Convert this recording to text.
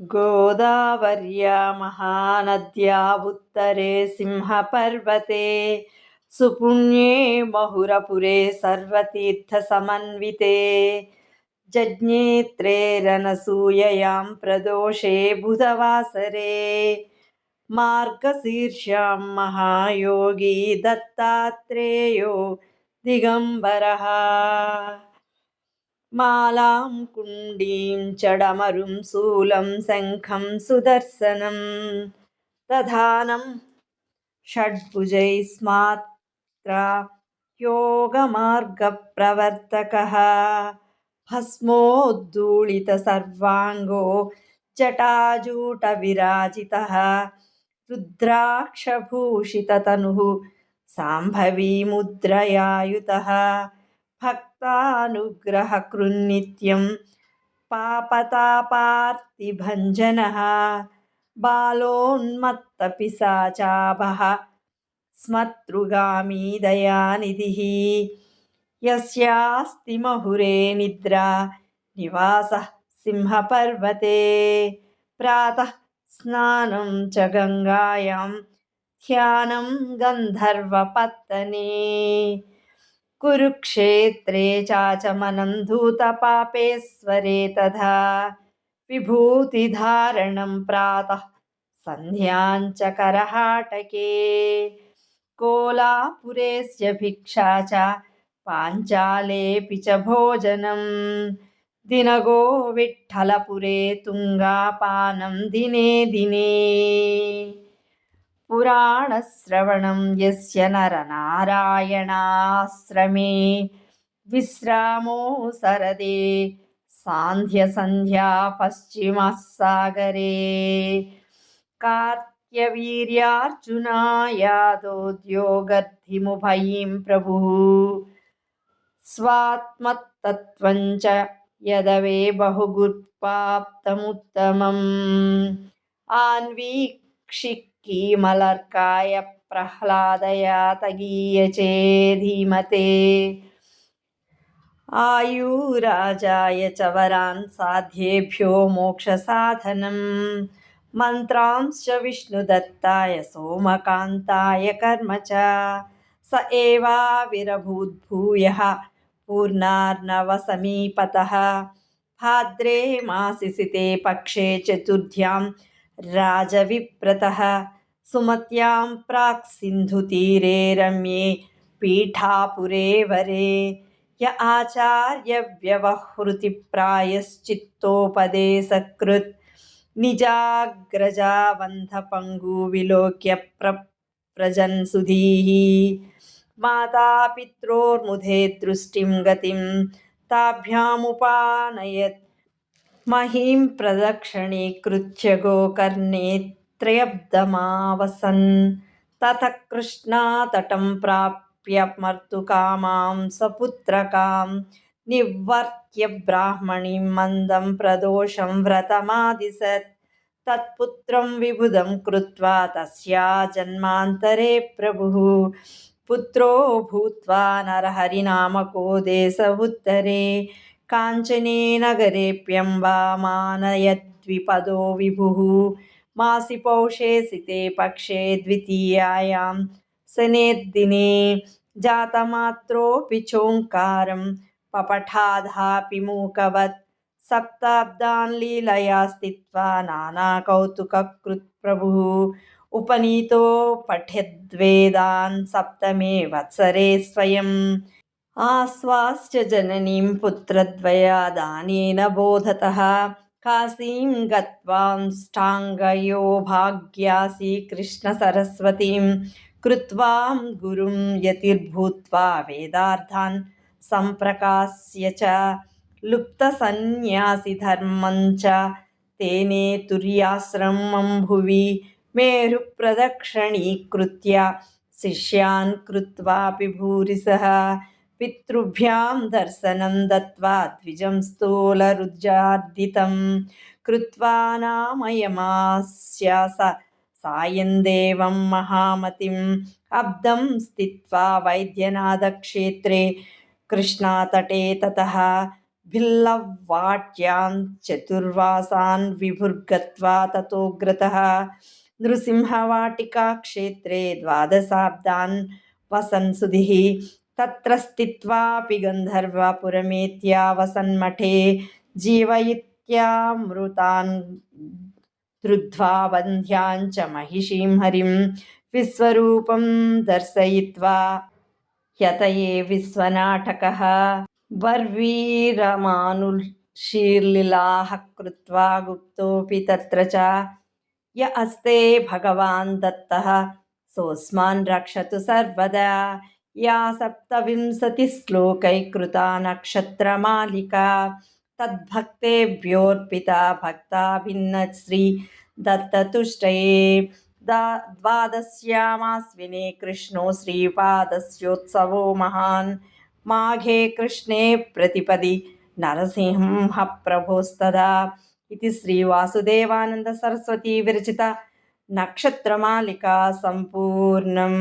गोदावर्या महानद्या उत्तरे सिंहपर्वते सुपुण्ये महुरपुरे सर्वतीर्थसमन्विते। जज्ञेत्रेरनसूययां प्रदोषे बुधवासरे मार्गशीर्षां महायोगी दत्तात्रेयो दिगम्बरः मालां कुण्डीं चडमरुं शूलं शङ्खं सुदर्शनं दधानं षड्भुजै स्मात्रा योगमार्गप्रवर्तकः भस्मोद्धूलितसर्वाङ्गो जटाजूटविराजितः रुद्राक्षभूषिततनुः साम्भवीमुद्रयायुतः भक्तानुग्रहकृन्नित्यं पापतापार्तिभञ्जनः बालोन्मत्तपिशाचाभः स्मतृगामी दयानिधिः। यस्यास्ति महुरे निद्रा निवासः सिंहपर्वते। प्रातः स्नानं च गङ्गायां ध्यानं गन्धर्वपत्तने कुरुक्षेत्रे चाचमनं धूतपापेश्वरे तथा विभूतिधारणं प्रातः सन्ध्याञ्च करहाटके। कोलापुरेस्य भिक्षा च, पाञ्चालेऽपि च भोजनं। दिनगो विठ्ठलपुरे तुङ्गापानं दिने दिने। पुराणश्रवणं यस्य नरनारायणाश्रमे विश्रामो सरदे सान्ध्यसन्ध्या पश्चिमः सागरे। कार्त्यवीर्यार्जुनायादोद्योगर्धिमुभयीं प्रभुः स्वात्मतत्त्वञ्च यदवे बहुगुप्पाप्तमुत्तमम् आन्वीक्षिक् कीमलर्काय प्रह्लादयातगीयचे धीमते। आयुराजाय च वरान् साध्येभ्यो मोक्षसाधनं। मन्त्रांश्च विष्णुदत्ताय सोमकान्ताय कर्म च। स एवाविरभूद्भूयः पूर्णार्णवसमीपतः। भाद्रे मासिसिते पक्षे चतुर्ध्यां राजविप्रतः सुमत्यां प्राक् सिन्धुतीरे रम्ये पीठापुरे वरे य आचार्यव्यवहृतिप्रायश्चित्तोपदेशकृत् निजाग्रजाबन्धपङ्गुविलोक्य प्रव्रजन् सुधीः मातापित्रोर्मुधे दृष्टिं गतिं ताभ्यामुपानयत् మహీం ప్రదక్షిణీకృత్య గోకర్ణే త్రయబ్దమావసన్ తత కృష్ణాతటం ప్రాప్య మర్తుకామాం సపుత్రకాం. నివర్త్య బ్రాహ్మణి మందం ప్రదోషం వ్రతమాదిశత్. తత్పుత్రం విబుధం కృత్వా తస్యా జన్మాంతరే ప్రభు. పుత్రో భూత్వా నరహరినామకో దేశ ఉత్తరే. काञ्चने नगरेऽप्यम्बामानयद्विपदो विभुः मासि पौषे सिते पक्षे द्वितीयायां शनेर्दिने जातमात्रोऽपि चोङ्कारं पपठाधापि मूकवत् सप्ताब्दान् लीलया स्थित्वा नानाकौतुककृत्प्रभुः उपनीतो पठ्यद्वेदान् सप्तमे वत्सरे स्वयम् आस्वास्य जननीं पुत्रद्वयादानेन बोधतः। काशीं गत्वांष्टाङ्गयो भाग्यासि कृष्णसरस्वतीं कृत्वां गुरुं यतिर्भूत्वा वेदार्थान् सम्प्रकाश्य च। लुप्तसन्न्यासिधर्मं च तेने तुर्याश्रमं भुवि मेरुप्रदक्षिणीकृत्य शिष्यान् कृत्वापि भूरिसः। पितृभ्यां दर्शनं दत्त्वा द्विजं स्थूलरुजार्दितं कृत्वा नामयमास्य स सायं देवं महामतिम् अब्दं स्थित्वा वैद्यनाथक्षेत्रे कृष्णातटे ततः भिल्लवाट्यां चतुर्वासान् विभुर्गत्वा ततोऽग्रतः नृसिंहवाटिकाक्षेत्रे द्वादशाब्दान् वसन् सुधिः తత్ర స్థిత్వాపి గంధర్వపురమేత్యావసన్మఠే జీవయిత్యామృతాన్ ధృద్ధ్వా వంధ్యాంచ మహిషీం హరిం విశ్వరూపం దర్శయిత్వా హ్యతయే విశ్వనాటక వర్వీరమానుషీర్లీలాహ కృత్వా గుప్తోపి తత్ర చ య అస్తే భగవాన్ దత్త సోస్మాన్ రక్షతు సర్వదా या सप्तविंशतिश्लोकैकृता नक्षत्रमालिका तद्भक्तेभ्योऽर्पिता भक्ता भिन्नश्री दत्ततुष्टये दा द्वादश्यामास्विने कृष्णो श्रीपादस्योत्सवो महान् माघे कृष्णे प्रतिपदि नरसिंहप्रभोस्तदा इति श्रीवासुदेवानन्दसरस्वती विरचिता नक्षत्रमालिका सम्पूर्णम्